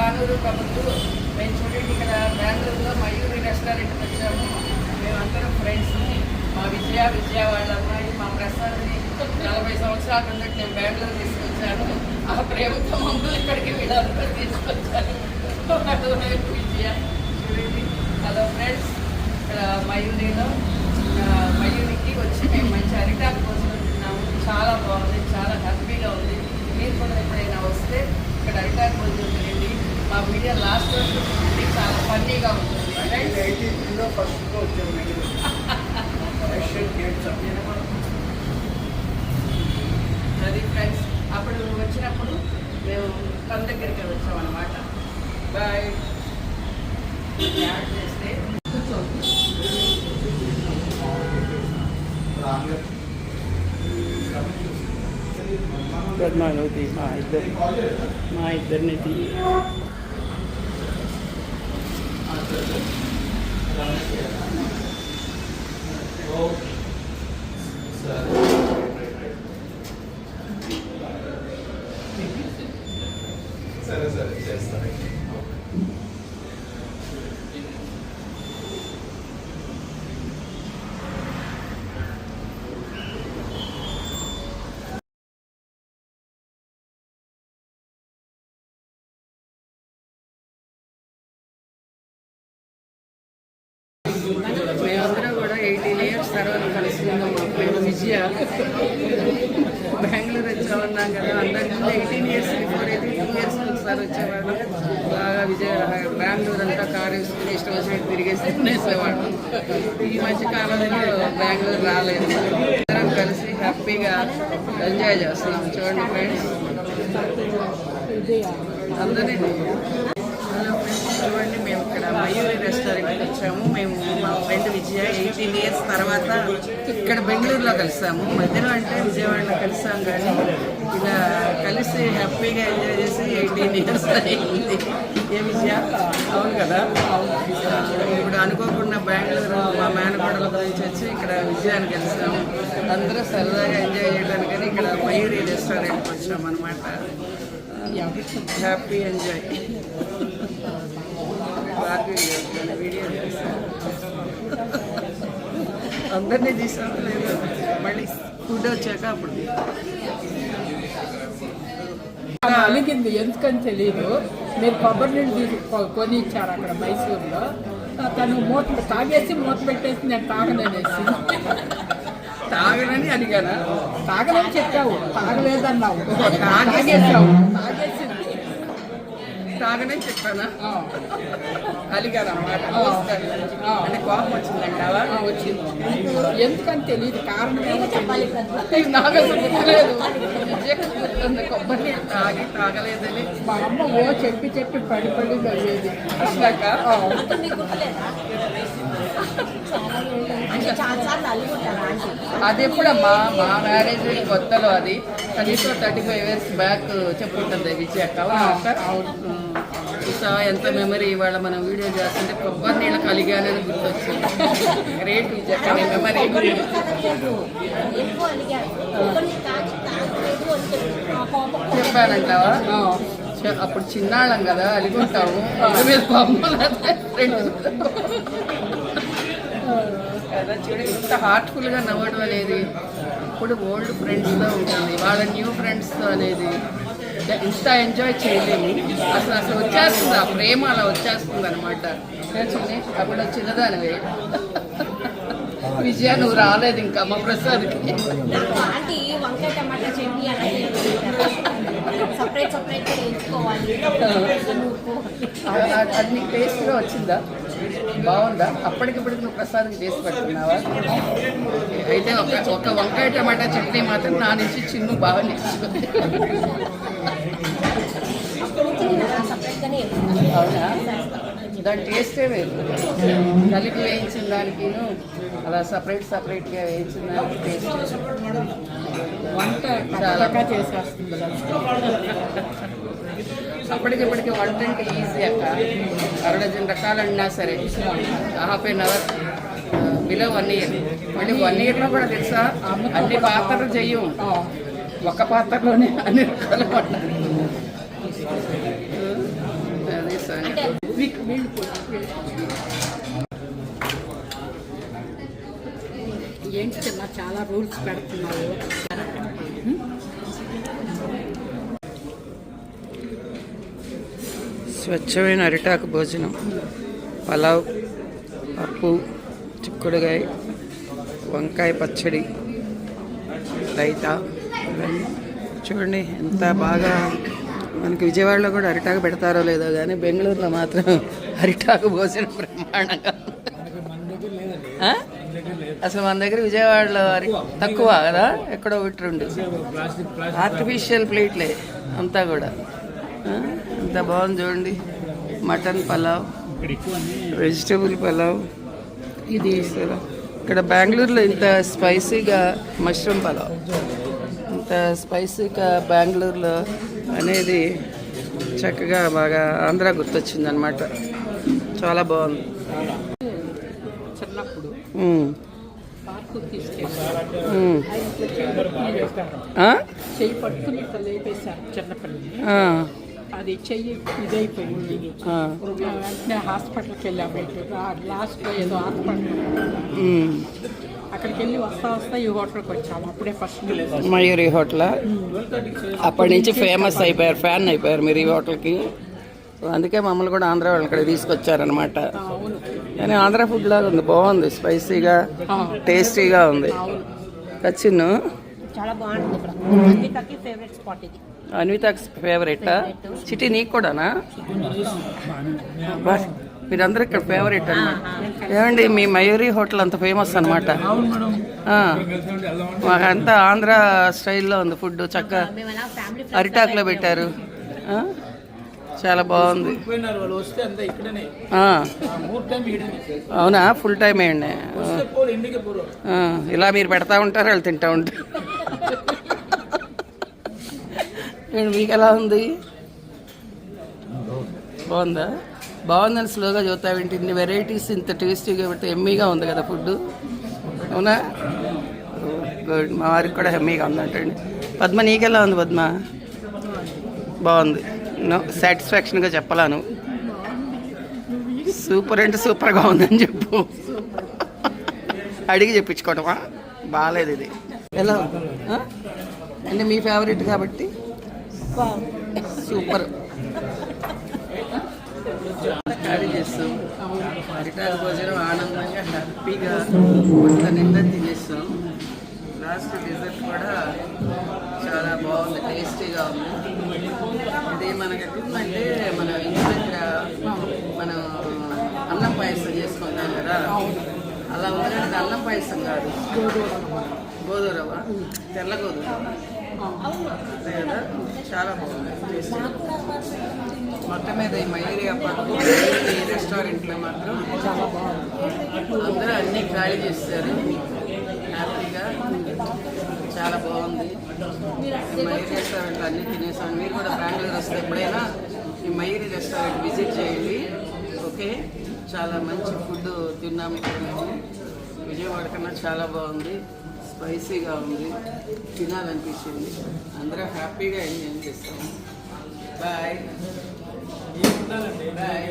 కానూరు ప్రభుత్వం మేము చూడండి ఇక్కడ బెంగళూరులో మయూరి రెస్టారెంట్కి వచ్చాము. మేమందరం ఫ్రెండ్స్ మా విజయ విజయ వాళ్ళ అమ్మాయి మా ప్రసాద్ని నలభై సంవత్సరాల కిందట నేను బెంగళూరు తీసుకొచ్చాను. ఆ ప్రేమతో మమ్మల్ని ఇక్కడికి వీళ్ళందరూ తీసుకొచ్చాను విజయ చూడండి. హలో ఫ్రెండ్స్ ఇక్కడ మయూరిలో మయూరికి వచ్చి మేము మంచి అరిటాకు కోసం తిన్నాము. చాలా బాగుంది చాలా హ్యాపీగా ఉంది. మీరు కూడా ఎప్పుడైనా వస్తే ఇక్కడ అరిటాకు భోజనం తినండి మా వీడియో లాస్ట్ చాలా ఫన్నీగా ఉంటుంది ఎయిటీ త్రీలో ఫస్ట్గా వచ్చాము ఏషియన్ గేట్స్ అది ఫ్రెండ్స్ అప్పుడు వచ్చినప్పుడు మేము తన దగ్గరికి వచ్చాం అనమాట బాయ్ యాడ్ చేస్తే. పద్మావతి మా ఇద్దరు మా ఇద్దరిని తీయి Thank you. తర్వాత కలిసి ఉన్నాం మా ఫ్రెండ్ విజయ. బెంగళూరు వచ్చామన్నాం కదా అందరికీ ఎయిటీన్ ఇయర్స్ బిఫోర్ అయితే టూ ఇయర్స్ ఒకసారి వచ్చేవాడు బాగా విజయ బెంగళూరు అంతా కారు వేసుకుని ఇష్టం వచ్చినట్టు తిరిగేసి తినేసేవాళ్ళం. ఈ మధ్య కాలంలో బెంగళూరు రాలేదు. అందరం కలిసి హ్యాపీగా ఎంజాయ్ చేస్తున్నాం. చూడండి ఫ్రెండ్స్. అందరినీ హలో ఫ్రెండ్స్ చూడండి మేము ఇక్కడ మయూరి రెస్టారెంట్కి వచ్చాము. మేము మా ఫ్రెండ్ విజయ ఎయిటీన్ ఇయర్స్ తర్వాత ఇక్కడ బెంగళూరులో కలిసాము. మధ్యలో అంటే విజయవాడలో కలిసాం కానీ ఇలా కలిసి హ్యాపీగా ఎంజాయ్ చేసి ఎయిటీన్ ఇయర్స్ అయింది. ఏ విజయ? అవును కదా? ఇప్పుడు అనుకోకుండా బెంగళూరు మా మేనకోడల గురించి వచ్చి ఇక్కడ విజయాన్ని కలిసాము. అందరూ సరదాగా ఎంజాయ్ చేయడానికని ఇక్కడ మయూరి రెస్టారెంట్కి వచ్చాము అనమాట హ్యాపీ ఎంజాయ్. అందరినీ తీసాను లేదు మళ్ళీ ఫుడ్ వచ్చాక అప్పుడు అలిగింది. ఎందుకని తెలియదు మీరు కొబ్బరి నీళ్ళు కొని ఇచ్చారు అక్కడ మైసూరులో. తను మూత తాగేసి మూత పెట్టేసి నేను తాగలేనేసి. తాగనని అడిగానా? తాగలేని చెప్పావు. తాగలేదన్నావు. తాగేసి- తాగేసావు తాగేసింది తాగనని చెప్పానా? ఆ, అలిగాను అనమాట. అంటే కోపం వచ్చిందంటావా ఆ, వచ్చింది. ఎందుకని తెలియదు కారణం ఏమో తెలియదు నాకు అసలు గుర్తులేదు గుర్తుంది కొబ్బరి నీళ్ళు తాగి తాగలేదని? మా అమ్మ ఓ చెప్పి చెప్పి పడి పడి చదివేది అట్లాక ఆ, అది ఎప్పుడమ్మా మా మ్యారేజ్ కొత్తలో అది. కనీసం థర్టీ ఫైవ్ ఇయర్స్ బ్యాక్ చెప్పుంటుంది విజయ అక్క? అవును. చూసా ఎంత మెమరీ ఇవాళ మనం వీడియో చేస్తుంటే కొబ్బరి నీళ్ళు కలిగానని గుర్తొచ్చింది. గ్రేట్ విజయ మెమరీ చెప్పానంటావా? అప్పుడు చిన్నాళ్ళం కదా అలిగుంటాము మీద బొమ్మలు కదా చూడు ఇంత హార్ట్ఫుల్గా నవ్వడం అనేది ఇప్పుడు ఓల్డ్ ఫ్రెండ్స్తో ఉంటుంది. వాళ్ళ న్యూ ఫ్రెండ్స్తో అనేది. ఇంత ఎంజాయ్ చేయలేము. అసలు అసలు వచ్చేస్తుంది ఆ ప్రేమ అలా వచ్చేస్తుంది అనమాట అప్పుడు చిన్నదానివే. విజయ నువ్వు రాలేదు ఇంకా మా ప్రసాద్కి. అది నీకు టేస్ట్గా వచ్చిందా? బాగుందా? అప్పటికిప్పటికి నువ్వు ప్రసాదం చేసి పెట్టుకున్నావా? అయితే ఒక ఒక వంకాయ టమాటా చట్నీ మాత్రం నా నుంచి చిన్ను బాగా నేర్చుకుంది. అవునా దాని టేస్టే వేరు. కలిపి వేయించిన దానికిను అలా సపరేట్ సపరేట్గా వేయించిన దానికి టేస్ట్ వంట చాలా. చేసేస్తుంది అప్పటికిప్పటికి వంట అంటే ఈజీ అక్క. అర డజన్ రకాలు అన్నా సరే. Half an hour below one year. మళ్ళీ వన్ ఇయర్లో కూడా తెలుసా? అన్ని పాత్రలు చెయ్యం. ఒక పాత్రలోనే అన్ని రకాలు వీళ్ళు. ఏంటి చాలా రూల్స్ పెడుతున్నారు. స్వచ్ఛమైన అరిటాకు భోజనం. పలావ్ పప్పు చిక్కుడుగాయ వంకాయ పచ్చడి రైతా. ఇవన్నీ చూడండి ఎంత బాగా మనకి విజయవాడలో కూడా అరిటాకు పెడతారో లేదో కానీ బెంగళూరులో మాత్రం అరిటాకు భోజనం ప్రమాణంగా అసలు మన దగ్గర విజయవాడలో తక్కువ కదా? ఎక్కడో ఒకటి రెండు ఆర్టిఫిషియల్ ప్లేట్లే అంతా కూడా. ఎంత బాగుంది చూడండి. మటన్ పలావ్ వెజిటబుల్ పలావ్ ఇది ఇక్కడ బెంగళూరులో ఇంత స్పైసీగా మష్రూమ్ పలావ్ స్పైసీగా బెంగళూరులో అనేది చక్కగా బాగా ఆంధ్ర గుర్తొచ్చింది అనమాట చాలా బాగుంది. చిన్నప్పుడు. అది చెయ్యి ఇదైపోయింది. వెంటనే హాస్పిటల్కి వెళ్ళాము లాస్ట్లో ఏదో హాస్పిటల్. అక్కడికి వెళ్ళి వస్తా వస్తా ఈ హోటల్కి వచ్చాము. అప్పుడే ఫస్ట్ మయూరి హోటల్? అప్పటి నుంచి ఫేమస్ అయిపోయారు ఫ్యాన్ అయిపోయారు మీరు ఈ హోటల్కి. సో అందుకే మమ్మల్ని కూడా ఆంధ్ర వాళ్ళు ఇక్కడ తీసుకొచ్చారనమాట కానీ ఆంధ్ర ఫుడ్ లాగా ఉంది బాగుంది స్పైసీగా టేస్టీగా ఉంది. కచ్చిన్ను? చాలా బాగుంటుంది ఇక్కడ. అన్నిటికీ ఫేవరెట్ స్పాట్ ఇది. అన్వితాకి ఫేవరెట్ సిటీ నీకు కూడానా? మీరందరూ ఇక్కడ ఫేవరెట్ అన్నమాట. ఏమండి మీ మయూరి హోటల్ అంత ఫేమస్ అనమాట మాకంతా ఆంధ్ర స్టైల్లో ఉంది ఫుడ్ చక్కగా అరిటాకులో పెట్టారు. ఆ? చాలా బాగుంది. అవునా? ఫుల్ టైం ఆ, ఇలా మీరు పెడతా ఉంటారు వాళ్ళు తింటా ఉంటారు. మీకు ఎలా ఉంది? బాగుందా? బాగుందని స్లోగా చూస్తావేంటి ఇన్ని వెరైటీస్ ఇంత టేస్టీగా పెడితే ఎమ్మీగా ఉంది కదా ఫుడ్ అవునా? గుడ్. మా వారికి కూడా హెమ్మీగా ఉందంటండి. పద్మ నీకెలా ఉంది పద్మ? బాగుంది. నో సాటిస్ఫాక్షన్గా చెప్పలాను సూపర్ అంటే సూపర్గా ఉందని చెప్పు. అడిగి చెప్పించుకోవటమా? బాగాలేదు ఇది. ఎలా? అంటే మీ ఫేవరెట్ కాబట్టి? సూపర్. ఖాళీ చేస్తాం రిటైర్ భోజనం ఆనందంగా హ్యాపీగా అంత నిండా తినేస్తాం. లాస్ట్ డిజర్ట్ కూడా చాలా బాగుంది టేస్టీగా ఉంది. ఇది మనకి ఎట్లుందంటే మన ఇంటి దగ్గర మనం అన్నం పాయసం చేసుకుంటాం కదా. అలా ఉంది అన్నం పాయసం కాదు. గోధుమ రవ్వ. తెల్ల గోధుమ చాలా బాగుంది. మొత్తం మీద ఈ మయూరి అప్పటికి ఈ రెస్టారెంట్లో మాత్రం అందరూ అన్నీ ఖాళీ చేస్తారు హ్యాపీగా. చాలా బాగుంది. మయూరి రెస్టారెంట్లో అన్నీ తినేసాను. మీరు కూడా బెంగళూరు వస్తే ఎప్పుడైనా ఈ మయూరి రెస్టారెంట్ విజిట్ చేయండి. ఓకే? చాలా మంచి ఫుడ్ తిన్నాము. ఇక్కడ విజయవాడ కన్నా చాలా బాగుంది. స్పైసీగా ఉంది. తినాలనిపించింది. అందరూ హ్యాపీగా ఎంజాయ్ చేస్తాము. Bye bye